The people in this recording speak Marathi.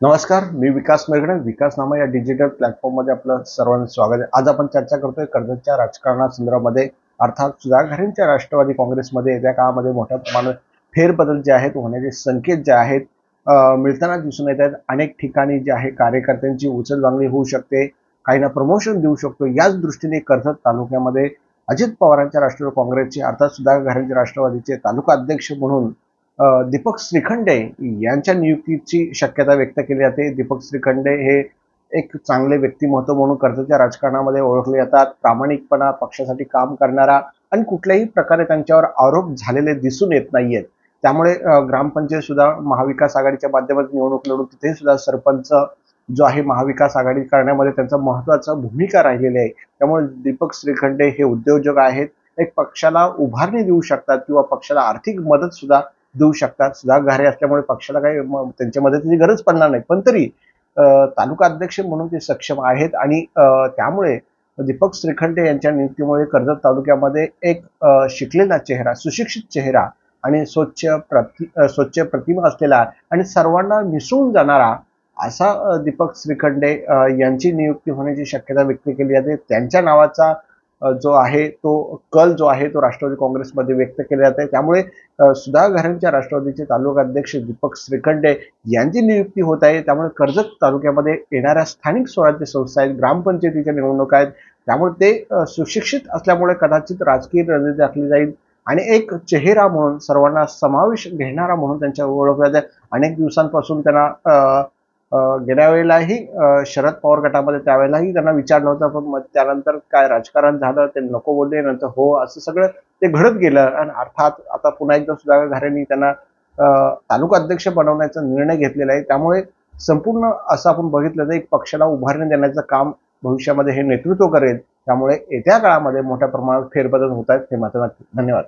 नमस्कार मी विकास मेघडे विकास नामा या डिजिटल प्लॅटफॉर्ममध्ये आपलं सर्वांचं स्वागत आहे. आज आपण चर्चा करतोय कर्जतच्या राजकारणासंदर्भामध्ये अर्थात सुधाघरेंच्या राष्ट्रवादी काँग्रेसमध्ये येत्या काळामध्ये मोठ्या प्रमाणात फेरबदल जे आहेत होण्याचे संकेत जे आहेत मिळताना दिसून येत आहेत. अनेक ठिकाणी जे आहे कार्यकर्त्यांची उचलबांगणी होऊ शकते. काहींना प्रमोशन देऊ शकतो. याच दृष्टीने कर्जत तालुक्यामध्ये अजित पवारांच्या राष्ट्रवादी काँग्रेसचे अर्थात सुधाघरेंच्या राष्ट्रवादीचे तालुका अध्यक्ष म्हणून दीपक श्रीखंडे यांच्या नियुक्तीची शक्यता व्यक्त केली जाते. दीपक श्रीखंडे हे एक चांगले व्यक्तिमत्व म्हणून कर्जच्या राजकारणामध्ये ओळखले जातात. प्रामाणिकपणा पक्षासाठी काम करणारा आणि कुठल्याही प्रकारे त्यांच्यावर आरोप झालेले दिसून येत नाहीयेत. त्यामुळे ग्रामपंचायत सुद्धा महाविकास आघाडीच्या माध्यमातून निवडणूक लढून तिथे सुद्धा सरपंच जो आहे महाविकास आघाडी करण्यामध्ये त्यांचा महत्त्वाचा भूमिका राहिलेली आहे. त्यामुळे दीपक श्रीखंडे हे उद्योजक आहेत. एक पक्षाला उभारणी देऊ शकतात किंवा पक्षाला आर्थिक मदत सुद्धा देऊ शकतात. सुधा घारे असल्यामुळे पक्षाला काही म- त्यांच्या मदतीची गरज पडणार नाही. पण तरी तालुका अध्यक्ष म्हणून ते सक्षम आहेत आणि त्यामुळे दीपक श्रीखंडे यांच्या नियुक्तीमुळे कर्जत तालुक्यामध्ये एक शिकलेला चेहरा सुशिक्षित चेहरा आणि स्वच्छ प्रति स्वच्छ प्रतिमा असलेला आणि सर्वांना मिसळून जाणारा असा दीपक श्रीखंडे यांची नियुक्ती होण्याची शक्यता व्यक्त केली जाते. त्यांच्या नावाचा जो आहे तो कल जो आहे तो राष्ट्रवादी काँग्रेसमध्ये व्यक्त केला जात आहे त्यामुळे सुधा घरांच्या राष्ट्रवादीचे तालुका अध्यक्ष दीपक श्रीखंडे यांची नियुक्ती होत आहे. त्यामुळे कर्जत तालुक्यामध्ये येणाऱ्या स्थानिक स्वराज्य संस्था आहेत ग्रामपंचायतीच्या निवडणुका आहेत. त्यामुळे ते सुशिक्षित असल्यामुळे कदाचित राजकीय रणनीती आखली जाईल आणि एक चेहरा म्हणून सर्वांना समावेश घेणारा म्हणून त्यांच्या ओळखल्या जाईल. अनेक दिवसांपासून त्यांना गेल्या वेळेलाही शरद पवार गटामध्ये त्यावेळेलाही त्यांना विचारलं होतं पण मग त्यानंतर काय राजकारण झालं ते नको बोलले नंतर हो असं सगळं ते घडत गेलं. आणि अर्थात आता पुन्हा एकदा सुधाकर घारेंनी त्यांना तालुका अध्यक्ष बनवण्याचा निर्णय घेतलेला आहे. त्यामुळे संपूर्ण असं आपण बघितलं तर एक पक्षाला उभारणी देण्याचं काम भविष्यामध्ये हे नेतृत्व करेल. त्यामुळे येत्या काळामध्ये मोठ्या प्रमाणात फेरबदल होत आहेत हे मात्र धन्यवाद.